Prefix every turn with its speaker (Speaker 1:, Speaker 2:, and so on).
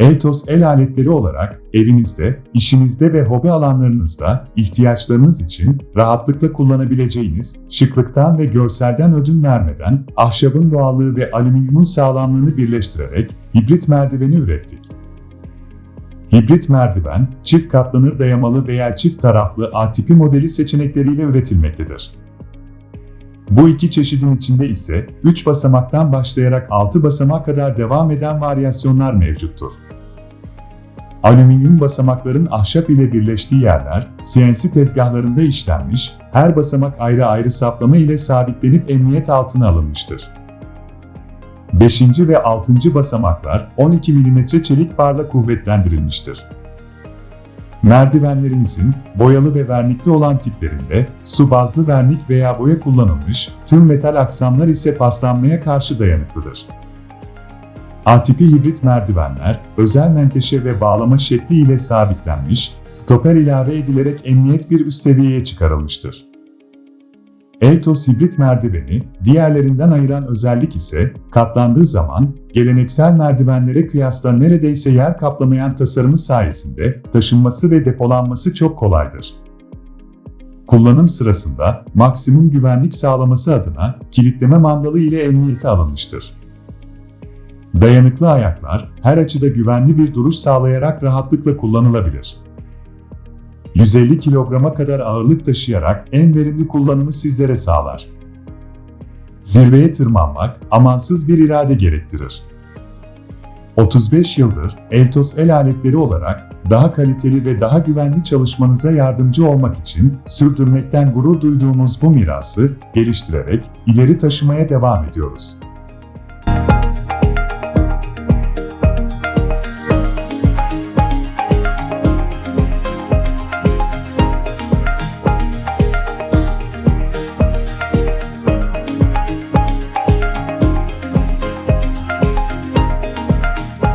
Speaker 1: Eltos el aletleri olarak evinizde, işinizde ve hobi alanlarınızda ihtiyaçlarınız için rahatlıkla kullanabileceğiniz, şıklıktan ve görselden ödün vermeden ahşabın doğallığı ve alüminyumun sağlamlığını birleştirerek hibrit merdiveni ürettik. Hibrit merdiven, çift katlanır dayamalı veya çift taraflı A tipi modeli seçenekleriyle üretilmektedir. Bu iki çeşidin içinde ise 3 basamaktan başlayarak 6 basamağa kadar devam eden varyasyonlar mevcuttur. Alüminyum basamakların ahşap ile birleştiği yerler, CNC tezgahlarında işlenmiş, her basamak ayrı ayrı saplama ile sabitlenip emniyet altına alınmıştır. 5. ve 6. basamaklar 12 mm çelik barla kuvvetlendirilmiştir. Merdivenlerimizin boyalı ve vernikli olan tiplerinde su bazlı vernik veya boya kullanılmış, tüm metal aksamlar ise paslanmaya karşı dayanıklıdır. A tipi hibrit merdivenler, özel menteşe ve bağlama şekli ile sabitlenmiş, stoper ilave edilerek emniyet bir üst seviyeye çıkarılmıştır. Eltos hibrit merdiveni, diğerlerinden ayıran özellik ise, katlandığı zaman, geleneksel merdivenlere kıyasla neredeyse yer kaplamayan tasarımı sayesinde taşınması ve depolanması çok kolaydır. Kullanım sırasında maksimum güvenlik sağlaması adına kilitleme mandalı ile emniyete alınmıştır. Dayanıklı ayaklar her açıda güvenli bir duruş sağlayarak rahatlıkla kullanılabilir. 150 kilograma kadar ağırlık taşıyarak en verimli kullanımı sizlere sağlar. Zirveye tırmanmak amansız bir irade gerektirir. 35 yıldır Eltos el aletleri olarak daha kaliteli ve daha güvenli çalışmanıza yardımcı olmak için sürdürmekten gurur duyduğumuz bu mirası geliştirerek ileri taşımaya devam ediyoruz.